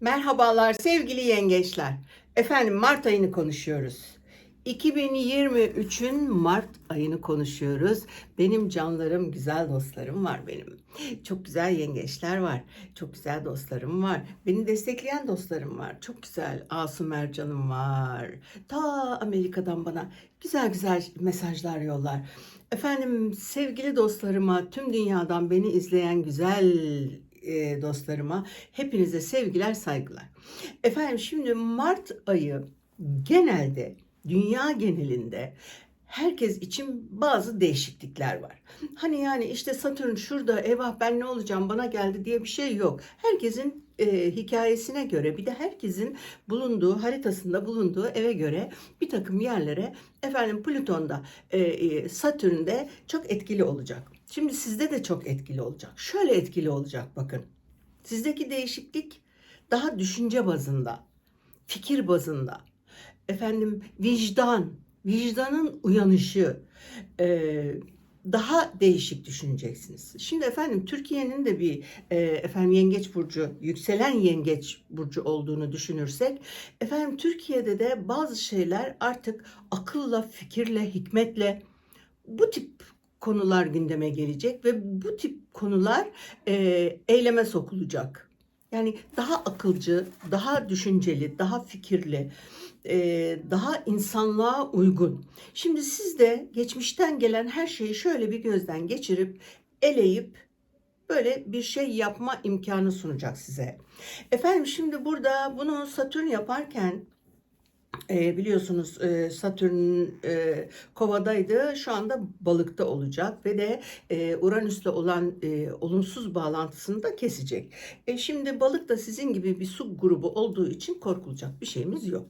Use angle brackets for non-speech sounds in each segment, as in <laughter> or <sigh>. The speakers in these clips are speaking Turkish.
Merhabalar sevgili yengeçler. Efendim Mart ayını konuşuyoruz. 2023'ün Mart ayını konuşuyoruz. Benim canlarım, güzel dostlarım var benim. Çok güzel yengeçler var. Çok güzel dostlarım var. Beni destekleyen dostlarım var. Çok güzel Asım Ercan'ım var. Ta Amerika'dan bana güzel güzel mesajlar yollar. Efendim sevgili dostlarıma, tüm dünyadan beni izleyen güzel e, dostlarıma hepinize sevgiler, saygılar. Efendim şimdi Mart ayı genelde dünya genelinde herkes için bazı değişiklikler var. Hani yani işte Satürn şurada eyvah ben ne olacağım bana geldi diye bir şey yok. Herkesin e, hikayesine göre bir de herkesin bulunduğu haritasında bulunduğu eve göre bir takım yerlere efendim Plüton'da e, e, Satürn'de çok etkili olacak. Şimdi sizde de çok etkili olacak. Şöyle etkili olacak bakın. Sizdeki değişiklik daha düşünce bazında, fikir bazında, efendim vicdan, vicdanın uyanışı, e, daha değişik düşüneceksiniz. Şimdi efendim Türkiye'nin de bir e, efendim yengeç burcu, yükselen yengeç burcu olduğunu düşünürsek, efendim Türkiye'de de bazı şeyler artık akılla, fikirle, hikmetle bu tip konular gündeme gelecek ve bu tip konular e, eyleme sokulacak. Yani daha akılcı, daha düşünceli, daha fikirli, e, daha insanlığa uygun. Şimdi siz de geçmişten gelen her şeyi şöyle bir gözden geçirip eleyip böyle bir şey yapma imkanı sunacak size. Efendim şimdi burada bunu Satürn yaparken e, biliyorsunuz e, Satürn e, kovadaydı şu anda balıkta olacak ve de e, Uranüs'le olan e, olumsuz bağlantısını da kesecek. E, şimdi balık da sizin gibi bir su grubu olduğu için korkulacak bir şeyimiz yok.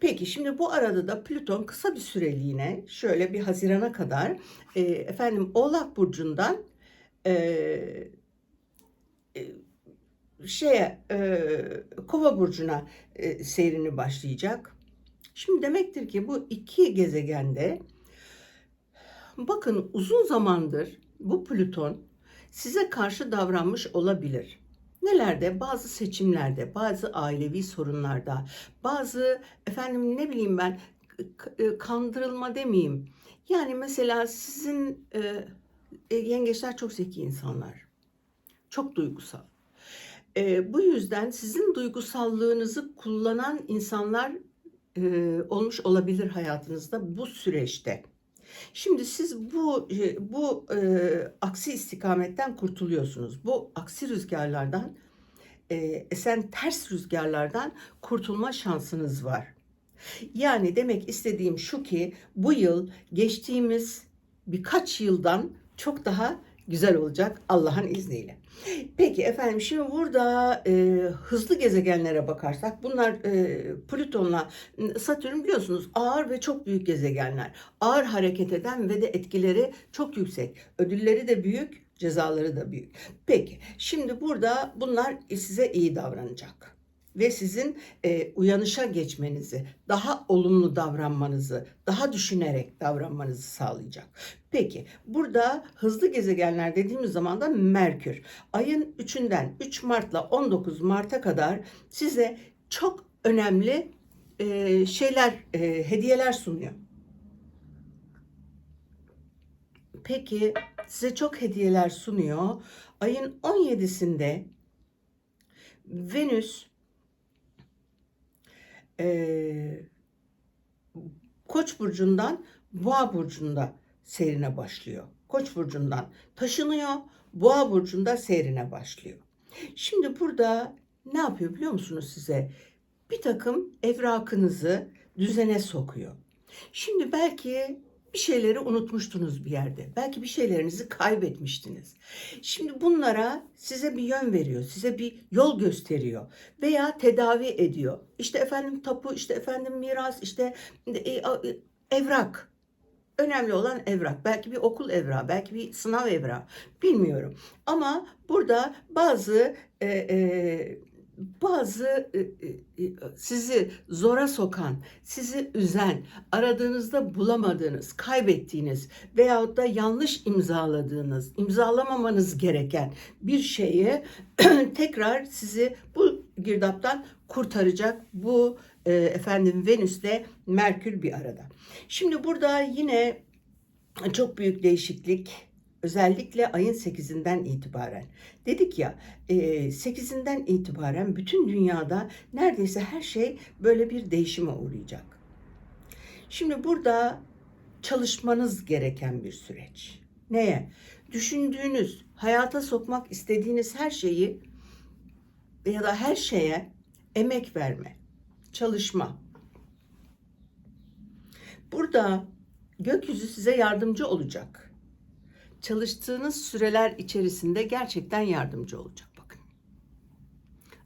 Peki şimdi bu arada da Plüton kısa bir süreliğine şöyle bir Haziran'a kadar e, efendim Oğlak Burcu'ndan e, e, şeye e, Kova burcuna e, seyrini başlayacak. Şimdi demektir ki bu iki gezegende bakın uzun zamandır bu Plüton size karşı davranmış olabilir. Nelerde? Bazı seçimlerde, bazı ailevi sorunlarda, bazı efendim ne bileyim ben e, kandırılma demeyeyim. Yani mesela sizin e, e, yengeçler çok zeki insanlar. Çok duygusal. E, bu yüzden sizin duygusallığınızı kullanan insanlar e, olmuş olabilir hayatınızda bu süreçte. Şimdi siz bu bu e, aksi istikametten kurtuluyorsunuz. Bu aksi rüzgarlardan e, esen ters rüzgarlardan kurtulma şansınız var. Yani demek istediğim şu ki bu yıl geçtiğimiz birkaç yıldan çok daha güzel olacak Allah'ın izniyle. Peki efendim şimdi burada e, hızlı gezegenlere bakarsak bunlar e, Plüton'la Satürn biliyorsunuz ağır ve çok büyük gezegenler. Ağır hareket eden ve de etkileri çok yüksek. Ödülleri de büyük, cezaları da büyük. Peki şimdi burada bunlar size iyi davranacak ve sizin e, uyanışa geçmenizi, daha olumlu davranmanızı, daha düşünerek davranmanızı sağlayacak. Peki burada hızlı gezegenler dediğimiz zaman da Merkür. Ayın 3'ünden 3 Mart'la 19 Mart'a kadar size çok önemli e, şeyler, e, hediyeler sunuyor. Peki size çok hediyeler sunuyor. Ayın 17'sinde Venüs e, Koç burcundan Boğa burcunda seyrine başlıyor. Koç burcundan taşınıyor, Boğa burcunda seyrine başlıyor. Şimdi burada ne yapıyor biliyor musunuz size? Bir takım evrakınızı düzene sokuyor. Şimdi belki bir şeyleri unutmuştunuz bir yerde. Belki bir şeylerinizi kaybetmiştiniz. Şimdi bunlara size bir yön veriyor, size bir yol gösteriyor veya tedavi ediyor. İşte efendim tapu, işte efendim miras, işte e, evrak. Önemli olan evrak. Belki bir okul evrağı, belki bir sınav evrağı. Bilmiyorum. Ama burada bazı e, e, bazı sizi zora sokan, sizi üzen, aradığınızda bulamadığınız, kaybettiğiniz veyahut da yanlış imzaladığınız, imzalamamanız gereken bir şeyi <clears throat> tekrar sizi bu girdaptan kurtaracak bu e, efendim Venüs'te Merkür bir arada. Şimdi burada yine çok büyük değişiklik özellikle ayın 8'inden itibaren. Dedik ya e, 8'inden itibaren bütün dünyada neredeyse her şey böyle bir değişime uğrayacak. Şimdi burada çalışmanız gereken bir süreç. Neye? Düşündüğünüz, hayata sokmak istediğiniz her şeyi ya da her şeye emek verme, çalışma. Burada gökyüzü size yardımcı olacak. Çalıştığınız süreler içerisinde gerçekten yardımcı olacak bakın.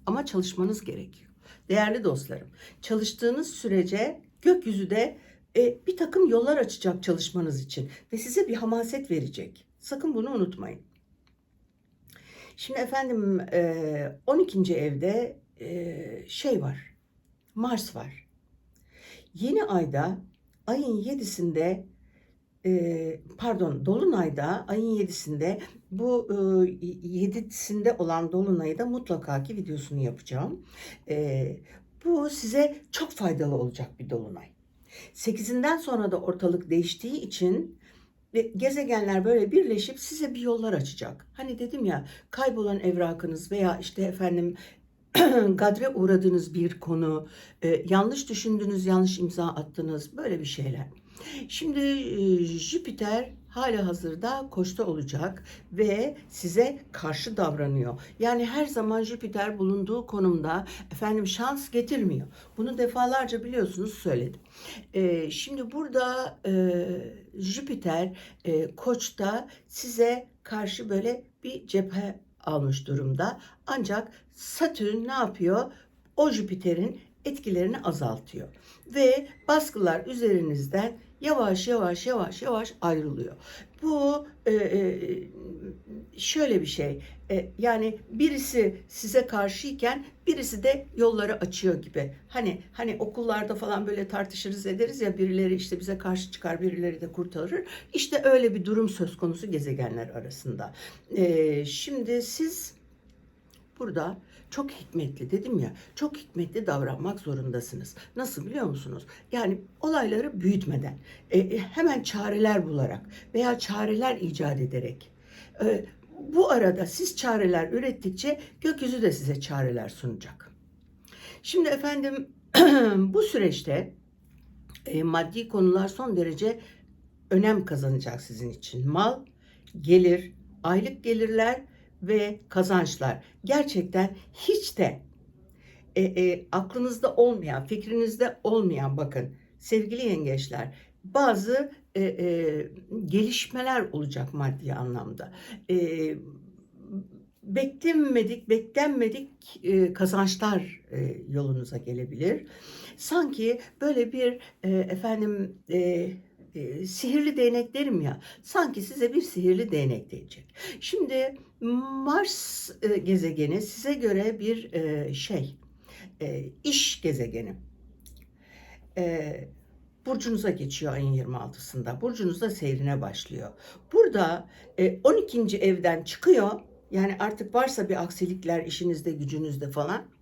Ama çalışmanız gerekiyor. Değerli dostlarım, çalıştığınız sürece gökyüzü de e, bir takım yollar açacak çalışmanız için ve size bir hamaset verecek. Sakın bunu unutmayın. Şimdi efendim e, 12. evde e, şey var. Mars var. Yeni ayda ayın 7'sinde e, pardon Dolunay'da ayın 7'sinde bu e, 7'sinde olan Dolunay'da mutlaka ki videosunu yapacağım. E, bu size çok faydalı olacak bir Dolunay. 8'inden sonra da ortalık değiştiği için ve gezegenler böyle birleşip size bir yollar açacak. Hani dedim ya kaybolan evrakınız veya işte efendim <clears throat> gadre uğradığınız bir konu, e, yanlış düşündünüz, yanlış imza attınız böyle bir şeyler. Şimdi Jüpiter hala hazırda koçta olacak ve size karşı davranıyor. Yani her zaman Jüpiter bulunduğu konumda efendim şans getirmiyor. Bunu defalarca biliyorsunuz söyledim. E, şimdi burada e, Jüpiter e, koçta size karşı böyle bir cephe almış durumda. Ancak Satürn ne yapıyor? O Jüpiter'in etkilerini azaltıyor. Ve baskılar üzerinizden yavaş yavaş yavaş yavaş ayrılıyor. Bu e, e, şöyle bir şey. E, yani birisi size karşıyken birisi de yolları açıyor gibi. Hani hani okullarda falan böyle tartışırız ederiz ya birileri işte bize karşı çıkar, birileri de kurtarır. İşte öyle bir durum söz konusu gezegenler arasında. E, şimdi siz burada çok hikmetli dedim ya çok hikmetli davranmak zorundasınız. Nasıl biliyor musunuz? Yani olayları büyütmeden e, hemen çareler bularak veya çareler icat ederek e, bu arada siz çareler ürettikçe gökyüzü de size çareler sunacak. Şimdi efendim <clears throat> bu süreçte e, maddi konular son derece önem kazanacak sizin için. Mal, gelir, aylık gelirler ve kazançlar gerçekten hiç de e, e, aklınızda olmayan, fikrinizde olmayan bakın sevgili yengeçler bazı e, e, gelişmeler olacak maddi anlamda. E, beklenmedik, beklenmedik e, kazançlar e, yolunuza gelebilir. Sanki böyle bir e, efendim e, e, sihirli değnek derim ya. Sanki size bir sihirli değnek değecek. Şimdi Mars e, gezegeni size göre bir e, şey, iş gezegeni. Burcunuza geçiyor ayın 26'sında. Burcunuzda seyrine başlıyor. Burada e, 12. evden çıkıyor. Yani artık varsa bir aksilikler işinizde, gücünüzde falan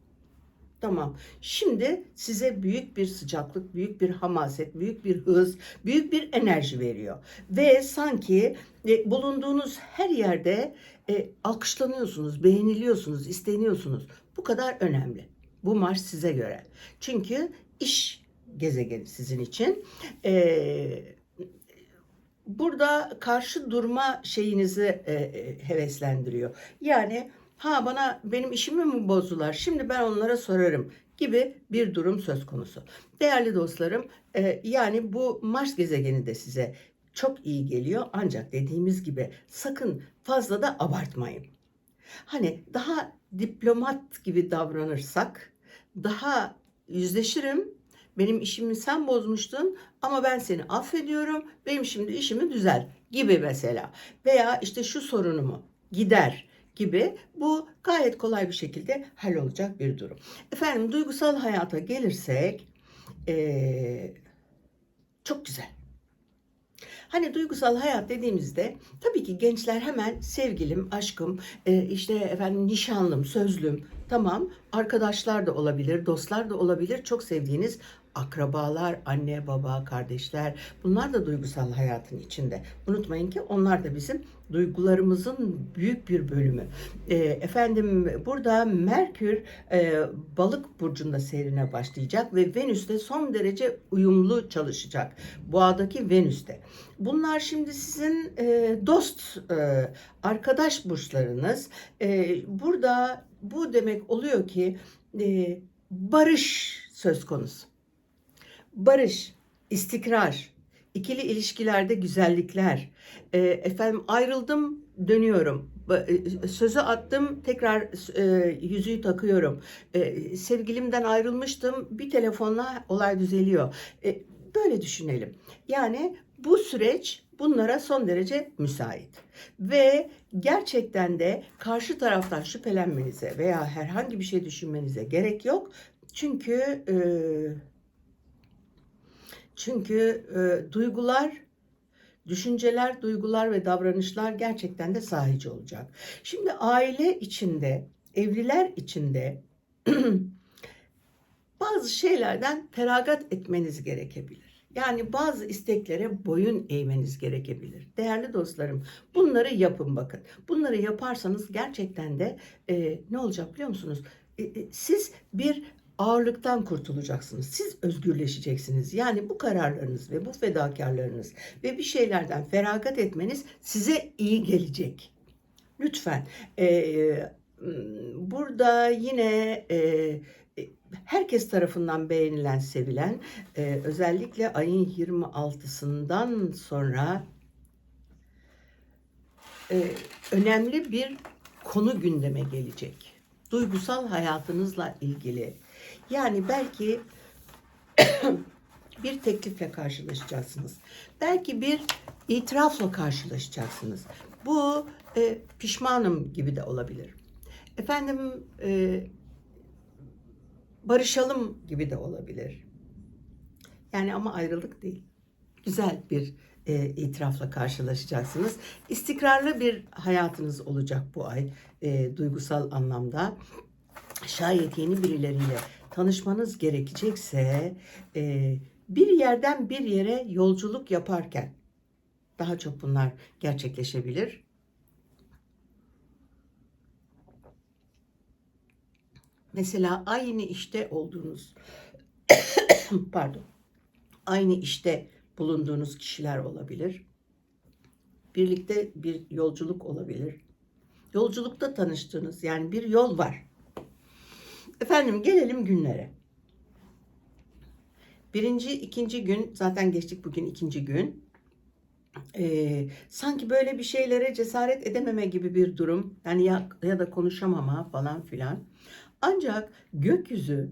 Tamam. Şimdi size büyük bir sıcaklık, büyük bir hamaset, büyük bir hız, büyük bir enerji veriyor. Ve sanki e, bulunduğunuz her yerde e, alkışlanıyorsunuz, beğeniliyorsunuz, isteniyorsunuz. Bu kadar önemli. Bu Mars size göre. Çünkü iş gezegeni sizin için. E, burada karşı durma şeyinizi e, e, heveslendiriyor. Yani Ha bana benim işimi mi bozdular? Şimdi ben onlara sorarım gibi bir durum söz konusu. Değerli dostlarım, e, yani bu Mars gezegeni de size çok iyi geliyor ancak dediğimiz gibi sakın fazla da abartmayın. Hani daha diplomat gibi davranırsak daha yüzleşirim. Benim işimi sen bozmuştun ama ben seni affediyorum. Benim şimdi işimi düzel gibi mesela. Veya işte şu sorunumu gider gibi bu gayet kolay bir şekilde hallolacak bir durum. Efendim duygusal hayata gelirsek ee, çok güzel. Hani duygusal hayat dediğimizde tabii ki gençler hemen sevgilim, aşkım, işte efendim nişanlım, sözlüm, tamam arkadaşlar da olabilir, dostlar da olabilir, çok sevdiğiniz akrabalar, anne, baba, kardeşler bunlar da duygusal hayatın içinde. Unutmayın ki onlar da bizim duygularımızın büyük bir bölümü. E, efendim burada Merkür e, balık burcunda seyrine başlayacak ve Venüs'te son derece uyumlu çalışacak. Boğadaki Venüs'te. Bunlar şimdi sizin e, dost, e, arkadaş burçlarınız. E, burada bu demek oluyor ki e, barış söz konusu. Barış, istikrar, ikili ilişkilerde güzellikler. E, efendim ayrıldım, dönüyorum. E, Sözü attım, tekrar e, yüzüğü takıyorum. E, sevgilimden ayrılmıştım, bir telefonla olay düzeliyor. E, böyle düşünelim. Yani bu süreç bunlara son derece müsait. Ve gerçekten de karşı taraftan şüphelenmenize veya herhangi bir şey düşünmenize gerek yok. Çünkü e, çünkü e, duygular, düşünceler, duygular ve davranışlar gerçekten de sahici olacak. Şimdi aile içinde, evliler içinde <clears throat> bazı şeylerden feragat etmeniz gerekebilir. Yani bazı isteklere boyun eğmeniz gerekebilir. Değerli dostlarım, bunları yapın bakın. Bunları yaparsanız gerçekten de e, ne olacak biliyor musunuz? E, e, siz bir ağırlıktan kurtulacaksınız. Siz özgürleşeceksiniz. Yani bu kararlarınız ve bu fedakarlarınız ve bir şeylerden feragat etmeniz size iyi gelecek. Lütfen. E, burada yine e, herkes tarafından beğenilen, sevilen, e, özellikle ayın 26'sından sonra e, önemli bir konu gündeme gelecek. Duygusal hayatınızla ilgili. Yani belki <coughs> bir teklifle karşılaşacaksınız. Belki bir itirafla karşılaşacaksınız. Bu e, pişmanım gibi de olabilir. Efendim e, barışalım gibi de olabilir. Yani ama ayrılık değil. Güzel bir e, itirafla karşılaşacaksınız. İstikrarlı bir hayatınız olacak bu ay e, duygusal anlamda. Şayet yeni birileriyle tanışmanız gerekecekse e, bir yerden bir yere yolculuk yaparken daha çok bunlar gerçekleşebilir. Mesela aynı işte olduğunuz <coughs> pardon aynı işte bulunduğunuz kişiler olabilir. Birlikte bir yolculuk olabilir. Yolculukta tanıştığınız yani bir yol var. Efendim gelelim günlere. Birinci, ikinci gün zaten geçtik bugün ikinci gün. Ee, sanki böyle bir şeylere cesaret edememe gibi bir durum. Yani ya, ya da konuşamama falan filan. Ancak gökyüzü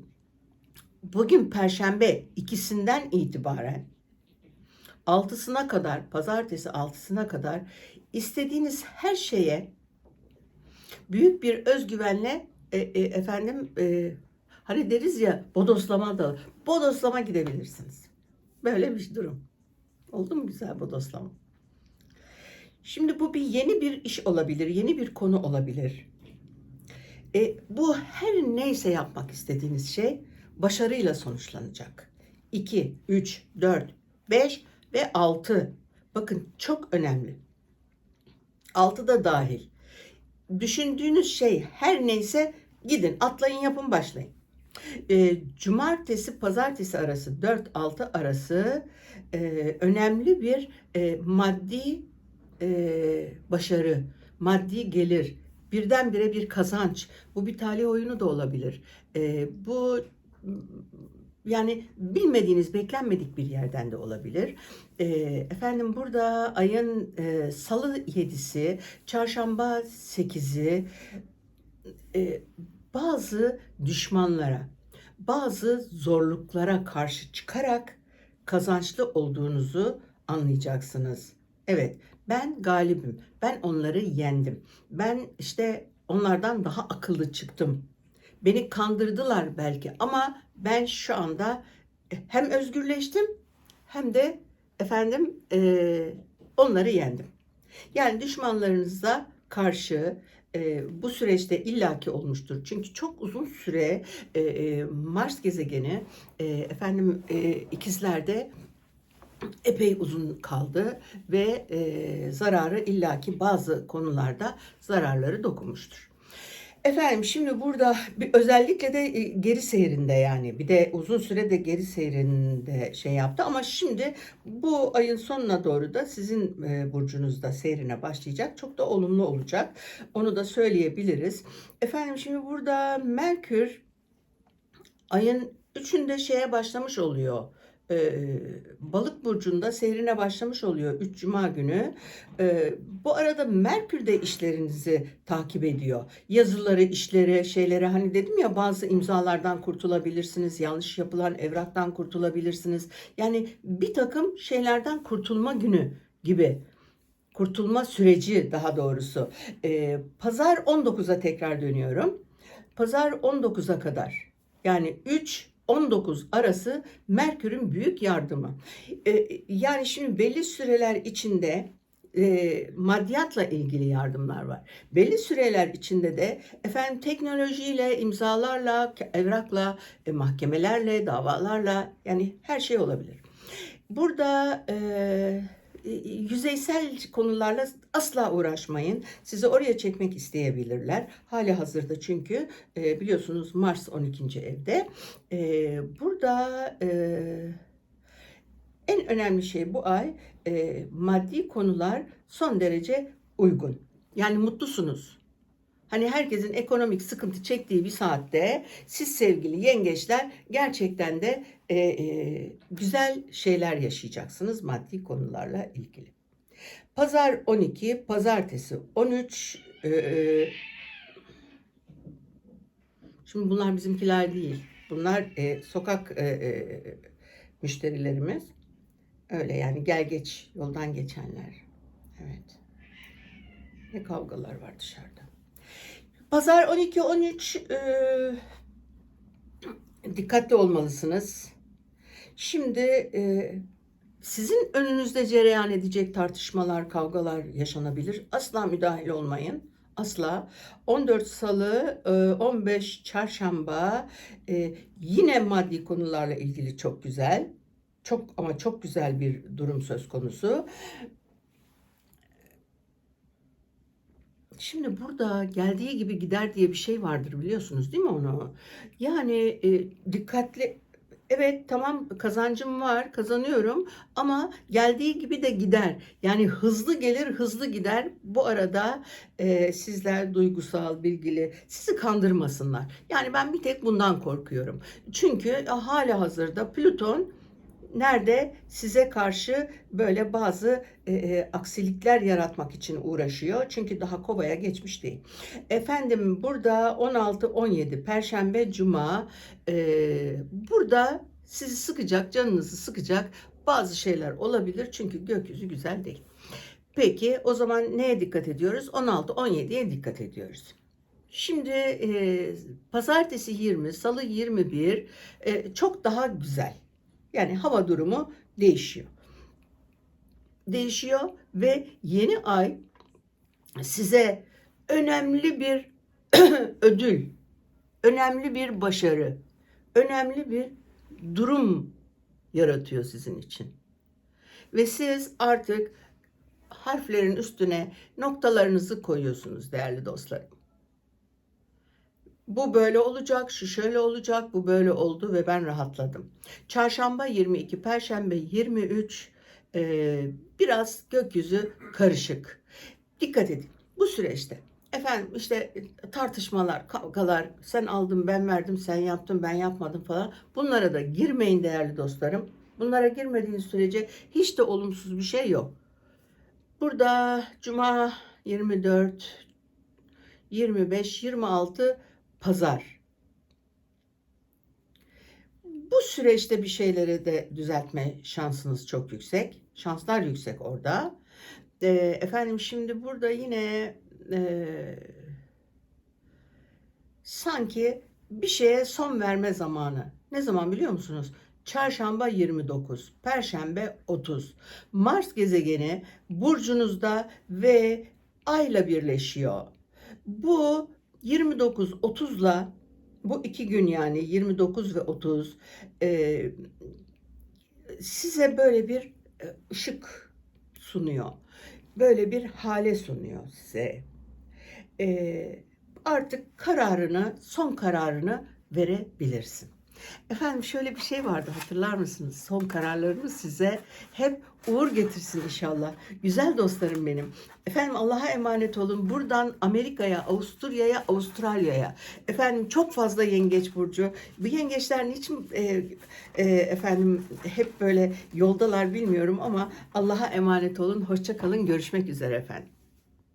bugün perşembe ikisinden itibaren altısına kadar, pazartesi altısına kadar istediğiniz her şeye büyük bir özgüvenle e, e, efendim e, hani deriz ya bodoslama da bodoslama gidebilirsiniz. Böyle bir durum. Oldu mu güzel bodoslama? Şimdi bu bir yeni bir iş olabilir, yeni bir konu olabilir. E, bu her neyse yapmak istediğiniz şey başarıyla sonuçlanacak. 2, 3, 4, 5 ve 6. Bakın çok önemli. 6 da dahil. Düşündüğünüz şey her neyse gidin atlayın yapın başlayın. E, cumartesi pazartesi arası 4-6 arası e, önemli bir e, maddi e, başarı, maddi gelir, birdenbire bir kazanç. Bu bir talih oyunu da olabilir. E, bu yani bilmediğiniz, beklenmedik bir yerden de olabilir. E, efendim burada ayın e, salı 7'si, çarşamba 8'i e, bazı düşmanlara, bazı zorluklara karşı çıkarak kazançlı olduğunuzu anlayacaksınız. Evet, ben galibim. Ben onları yendim. Ben işte onlardan daha akıllı çıktım. Beni kandırdılar belki ama ben şu anda hem özgürleştim hem de efendim e, onları yendim. Yani düşmanlarınıza karşı e, bu süreçte illaki olmuştur. Çünkü çok uzun süre e, e, Mars gezegeni e, efendim e, ikizlerde epey uzun kaldı ve e, zararı illaki bazı konularda zararları dokunmuştur. Efendim şimdi burada bir, özellikle de e, geri seyrinde yani bir de uzun sürede geri seyrinde şey yaptı ama şimdi bu ayın sonuna doğru da sizin e, burcunuzda seyrine başlayacak. Çok da olumlu olacak. Onu da söyleyebiliriz. Efendim şimdi burada Merkür ayın üçünde şeye başlamış oluyor e, balık burcunda seyrine başlamış oluyor 3 cuma günü. E, bu arada Merkür de işlerinizi takip ediyor. Yazıları, işleri, şeyleri hani dedim ya bazı imzalardan kurtulabilirsiniz. Yanlış yapılan evraktan kurtulabilirsiniz. Yani bir takım şeylerden kurtulma günü gibi kurtulma süreci daha doğrusu. E, Pazar 19'a tekrar dönüyorum. Pazar 19'a kadar yani 3 19 arası Merkür'ün büyük yardımı. E, yani şimdi belli süreler içinde e, maddiyatla ilgili yardımlar var. Belli süreler içinde de efendim teknolojiyle, imzalarla, evrakla, e, mahkemelerle, davalarla yani her şey olabilir. Burada e, yüzeysel konularla asla uğraşmayın. Sizi oraya çekmek isteyebilirler. Hali hazırda çünkü e, biliyorsunuz Mars 12. evde. E, burada e, en önemli şey bu ay e, maddi konular son derece uygun. Yani mutlusunuz. Hani herkesin ekonomik sıkıntı çektiği bir saatte siz sevgili yengeçler gerçekten de e, e, güzel şeyler yaşayacaksınız maddi konularla ilgili. Pazar 12, pazartesi 13. E, e, şimdi bunlar bizimkiler değil. Bunlar e, sokak e, e, müşterilerimiz. Öyle yani gel geç yoldan geçenler. Evet. Ne kavgalar var dışarıda. Pazar 12-13 e, dikkatli olmalısınız. Şimdi e, sizin önünüzde cereyan edecek tartışmalar, kavgalar yaşanabilir. Asla müdahil olmayın. Asla. 14 Salı, 15 Çarşamba e, yine maddi konularla ilgili çok güzel. Çok ama çok güzel bir durum söz konusu. Şimdi burada geldiği gibi gider diye bir şey vardır biliyorsunuz değil mi onu? Yani e, dikkatli Evet tamam kazancım var kazanıyorum ama geldiği gibi de gider. Yani hızlı gelir hızlı gider. Bu arada e, sizler duygusal bilgili sizi kandırmasınlar. Yani ben bir tek bundan korkuyorum. Çünkü e, hala hazırda Plüton nerede size karşı böyle bazı e, e, aksilikler yaratmak için uğraşıyor. Çünkü daha kovaya geçmiş değil. Efendim burada 16-17 Perşembe Cuma e, burada sizi sıkacak, canınızı sıkacak bazı şeyler olabilir. Çünkü gökyüzü güzel değil. Peki o zaman neye dikkat ediyoruz? 16-17'ye dikkat ediyoruz. Şimdi e, pazartesi 20, salı 21 e, çok daha güzel. Yani hava durumu değişiyor. Değişiyor ve yeni ay size önemli bir <clears throat> ödül, önemli bir başarı, önemli bir durum yaratıyor sizin için. Ve siz artık harflerin üstüne noktalarınızı koyuyorsunuz değerli dostlarım bu böyle olacak, şu şöyle olacak, bu böyle oldu ve ben rahatladım. Çarşamba 22, Perşembe 23, e, biraz gökyüzü karışık. Dikkat edin bu süreçte. Efendim işte tartışmalar, kavgalar, sen aldın ben verdim, sen yaptın ben yapmadım falan. Bunlara da girmeyin değerli dostlarım. Bunlara girmediğiniz sürece hiç de olumsuz bir şey yok. Burada Cuma 24, 25, 26 pazar. Bu süreçte bir şeyleri de düzeltme şansınız çok yüksek. Şanslar yüksek orada. E, efendim şimdi burada yine e, sanki bir şeye son verme zamanı. Ne zaman biliyor musunuz? Çarşamba 29, Perşembe 30. Mars gezegeni burcunuzda ve Ay'la birleşiyor. Bu 29 30'la bu iki gün yani 29 ve 30 e, size böyle bir e, ışık sunuyor. Böyle bir hale sunuyor size. E, artık kararını, son kararını verebilirsin. Efendim şöyle bir şey vardı hatırlar mısınız? Son kararlarımız size hep uğur getirsin inşallah. Güzel dostlarım benim. Efendim Allah'a emanet olun. Buradan Amerika'ya, Avusturya'ya, Avustralya'ya. Efendim çok fazla yengeç burcu. Bu yengeçler niçin e, e, efendim hep böyle yoldalar bilmiyorum ama Allah'a emanet olun. Hoşça kalın. Görüşmek üzere efendim.